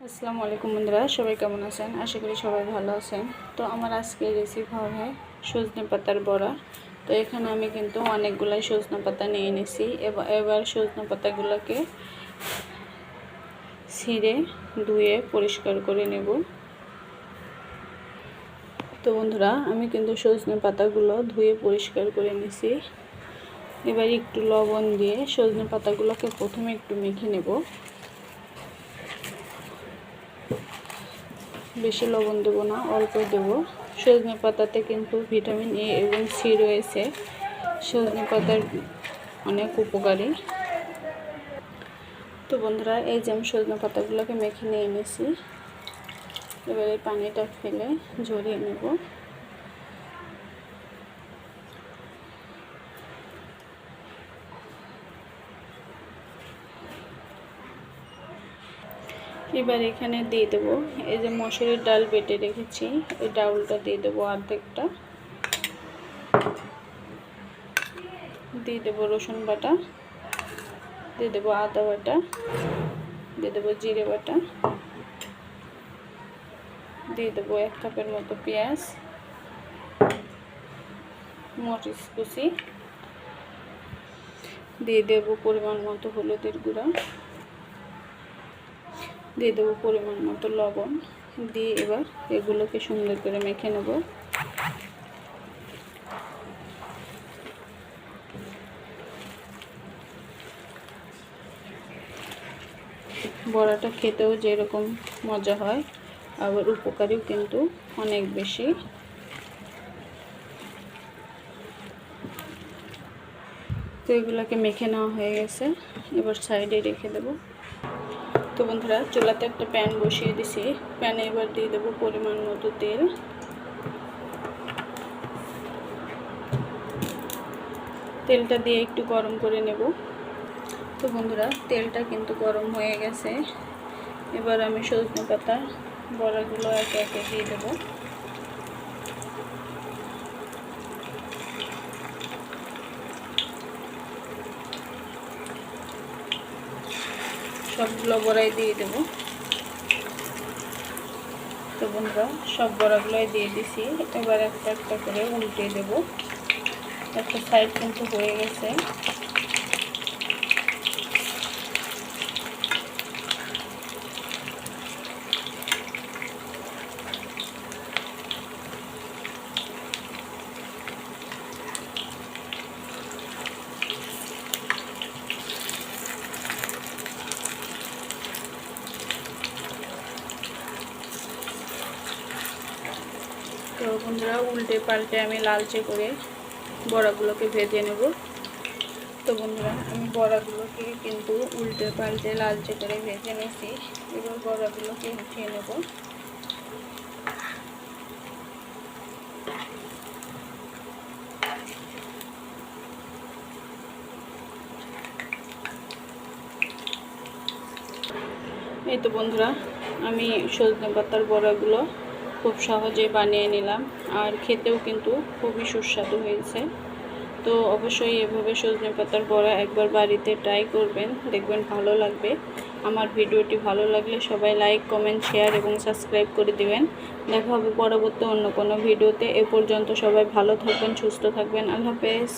আসসালামু আলাইকুম বন্ধুরা, সবাই কেমন আছেন? আশা করি সবাই ভালো আছেন। তো আমার আজকে রেসিপি হবে সজনে পাতার বড়া। তো এখানে আমি কিন্তু অনেকগুলাই সজনে পাতা নিয়ে নিছি। এবার সজনে পাতাগুলোকে ছিঁড়ে ধুয়ে পরিষ্কার করে নেব। তো বন্ধুরা, আমি কিন্তু সজনে পাতাগুলো ধুয়ে পরিষ্কার করে নিছি। এবার একটু লবণ দিয়ে সজনে পাতাগুলোকে প্রথমে একটু মেখে নেব। বেশি লবণ দেবো না অল্প দেবো। সজনে পাতাতে কিন্তু ভিটামিন এ এবং সি রয়েছে। সজনে পাতার অনেক উপকারী। তো বন্ধুরা, এই যে আমি সজনে পাতাগুলোকে মেখে নিয়ে এনেছি। এবারে পানিটা ফেলে ঝরিয়ে নেব। এবার এখানে দিয়ে দেবো। এই যে মসুরির ডাল বেটে রেখেছি, এই ডাউলটা দিয়ে দেবো অর্ধেকটা। দিয়ে দেবো রসুন বাটা, দিয়ে দেবো আদা বাটা, দিয়ে দেবো জিরে বাটা, দিয়ে দেবো এক কাপের মতো পেঁয়াজ, মরিচ কুচি, দিয়ে দেবো পরিমাণ মতো হলুদের গুঁড়া। দিয়ে দেবো পরিমাণ মতো লবণ। দিয়ে এবার এগুলোকে সুন্দর করে মেখে নেব। বড়াটা খেতেও যেরকম মজা হয়, আবার উপকারীও কিন্তু অনেক বেশি। তো এগুলোকে মেখে নেওয়া হয়ে গেছে। এবার সাইডে রেখে দেবো। তো বন্ধুরা, চুলাতে একটা প্যান বসিয়ে দিছি। প্যানে এবার দিয়ে দেবো পরিমাণ মতো তেল। তেলটা দিয়ে একটু গরম করে নেব। তো বন্ধুরা, তেলটা কিন্তু গরম হয়ে গেছে। এবার আমি সজনে পাতা, বড়াগুলো একে একে দিয়ে দেবো। সবগুলো বড়াই দিয়ে দেব। তো বন্ধুরা, সব বড়াগুলোই দিয়ে দিছি। এবার একটা একটা করে উল্টে দেব। একটা সাইড কিন্তু হয়ে গেছে। তো বন্ধুরা উল্টে পাল্টে আমি লালচে করে বড়াগুলোকে ভেজে নেব। তো বন্ধুরা, আমি বড়াগুলোকে কিন্তু উল্টে পাল্টে লালচে করে ভেজে নিয়েছি। এবার বড়াগুলোকে উঠিয়ে নেব। এই তো বন্ধুরা, আমি সজনে পাতার বড়াগুলো খুব সহজে বানিয়ে নিলাম। আর খেতেও কিন্তু খুবই সুস্বাদু হয়েছে। তো অবশ্যই এভাবে সজনে পাতার বড়া একবার বাড়িতে ট্রাই করবেন, দেখবেন ভালো লাগবে। আমার ভিডিওটি ভালো লাগলে সবাই লাইক কমেন্ট শেয়ার এবং সাবস্ক্রাইব করে দিবেন। দেখা হবে পরবর্তী অন্য কোনো ভিডিওতে। এ পর্যন্ত সবাই ভালো থাকবেন, সুস্থ থাকবেন। আল্লাহ হাফেজ।